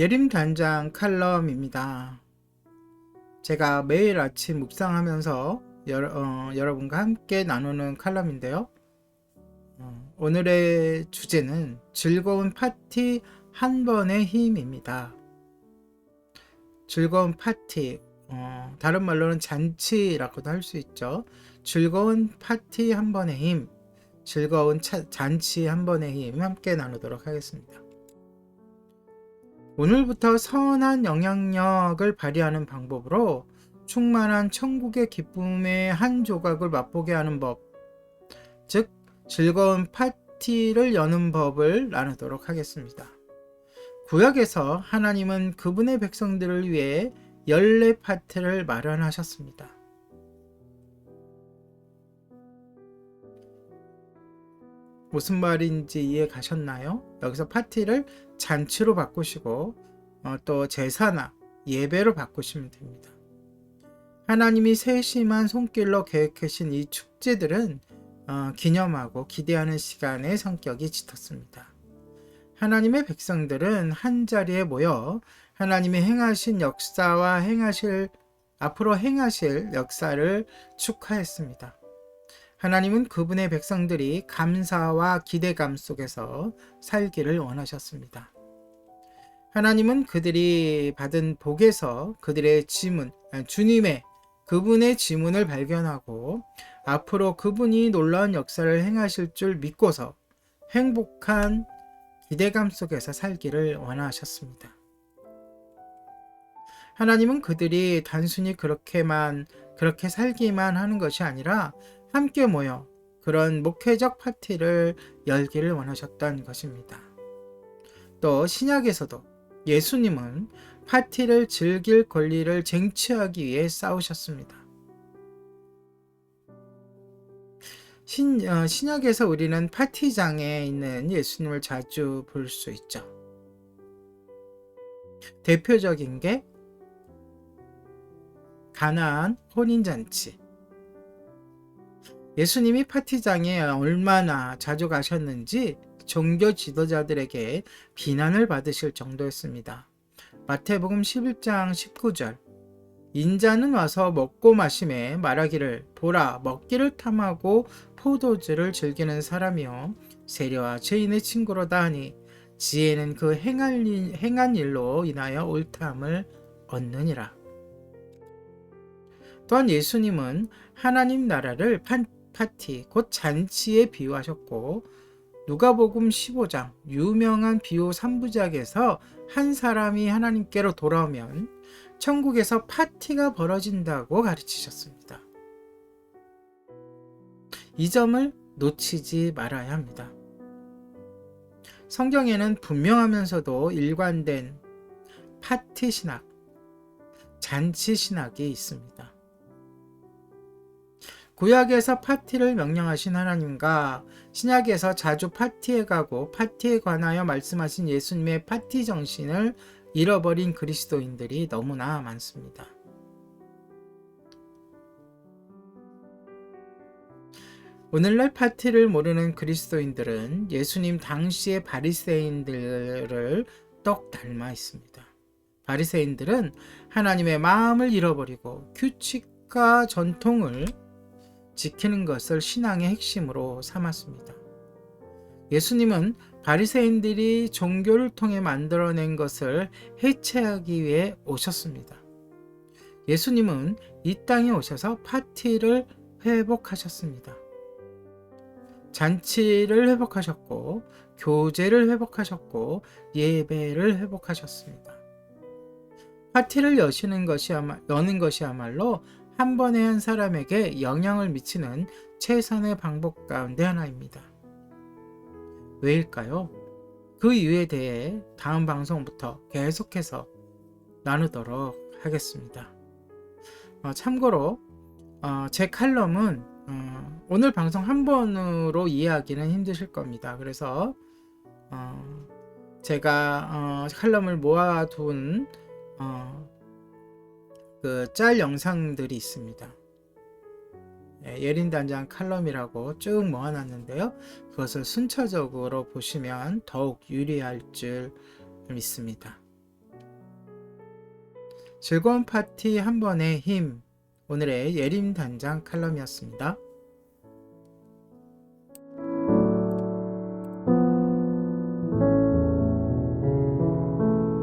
예림 단장 칼럼입니다. 제가 매일 아침 묵상하면서 여러, 어, 여러분과 함께 나누는 칼럼인데요. 어, 오늘의 주제는 즐거운 파티 한 번의 힘입니다. 즐거운 파티, 어, 다른 말로는 잔치라고도 할 수 있죠. 즐거운 파티 한 번의 힘, 즐거운 차, 잔치 한 번의 힘 함께 나누도록 하겠습니다. 오늘부터 선한 영향력을 발휘하는 방법으로 충만한 천국의 기쁨의 한 조각을 맛보게 하는 법, 즉 즐거운 파티를 여는 법을 나누도록 하겠습니다. 구약에서 하나님은 그분의 백성들을 위해 연례 파티를 마련하셨습니다. 무슨 말인지 이해 가셨나요? 여기서 파티를 잔치로 바꾸시고 어, 또 제사나 예배로 바꾸시면 됩니다. 하나님이 세심한 손길로 계획하신 이 축제들은 어, 기념하고 기대하는 시간의 성격이 짙었습니다. 하나님의 백성들은 한 자리에 모여 하나님이 행하신 역사와 행하실 앞으로 행하실 역사를 축하했습니다. 하나님은 그분의 백성들이 감사와 기대감 속에서 살기를 원하셨습니다. 하나님은 그들이 받은 복에서 그들의 지문, 아니, 주님의 그분의 지문을 발견하고 앞으로 그분이 놀라운 역사를 행하실 줄 믿고서 행복한 기대감 속에서 살기를 원하셨습니다. 하나님은 그들이 단순히 그렇게만 그렇게 살기만 하는 것이 아니라 함께 모여 그런 목회적 파티를 열기를 원하셨던 것입니다. 또 신약에서도 예수님은 파티를 즐길 권리를 쟁취하기 위해 싸우셨습니다. 신, 어, 신약에서 우리는 파티장에 있는 예수님을 자주 볼 수 있죠. 대표적인 게 가나안 혼인잔치. 예수님이 파티장에 얼마나 자주 가셨는지 종교 지도자들에게 비난을 받으실 정도였습니다. 마태복음 11장 19절 인자는 와서 먹고 마심에 말하기를 보라 먹기를 탐하고 포도주를 즐기는 사람이요 세려와 죄인의 친구로다 하니 지혜는 그 행한, 일, 행한 일로 인하여 옳다함을 얻느니라. 또한 예수님은 하나님 나라를 판, 파티, 곧 잔치에 비유하셨고 누가복음 15장 유명한 비유 3부작에서 한 사람이 하나님께로 돌아오면 천국에서 파티가 벌어진다고 가르치셨습니다. 이 점을 놓치지 말아야 합니다. 성경에는 분명하면서도 일관된 파티 신학, 잔치 신학이 있습니다. 구약에서 파티를 명령하신 하나님과 신약에서 자주 파티에 가고 파티에 관하여 말씀하신 예수님의 파티 정신을 잃어버린 그리스도인들이 너무나 많습니다. 오늘날 파티를 모르는 그리스도인들은 예수님 당시의 바리새인들을 떡 닮아 있습니다. 바리새인들은 하나님의 마음을 잃어버리고 규칙과 전통을 지키는 것을 신앙의 핵심으로 삼았습니다. 예수님은 바리새인들이 종교를 통해 만들어낸 것을 해체하기 위해 오셨습니다. 예수님은 이 땅에 오셔서 파티를 회복하셨습니다. 잔치를 회복하셨고 교제를 회복하셨고 예배를 회복하셨습니다. 파티를 여시는 것이야말, 여는 것이야말로 한 번에 한 사람에게 영향을 미치는 최선의 방법 가운데 하나입니다. 왜일까요? 그 이유에 대해 다음 방송부터 계속해서 나누도록 하겠습니다. 어, 참고로 어, 제 칼럼은 어, 오늘 방송 한 번으로 이해하기는 힘드실 겁니다. 그래서 어, 제가 어, 칼럼을 모아둔 어, 그 짤 영상들이 있습니다. 예, 예린 단장 칼럼이라고 쭉 모아놨는데요. 그것을 순차적으로 보시면 더욱 유리할 줄 믿습니다. 즐거운 파티 한 번의 힘. 오늘의 예림 단장 칼럼이었습니다.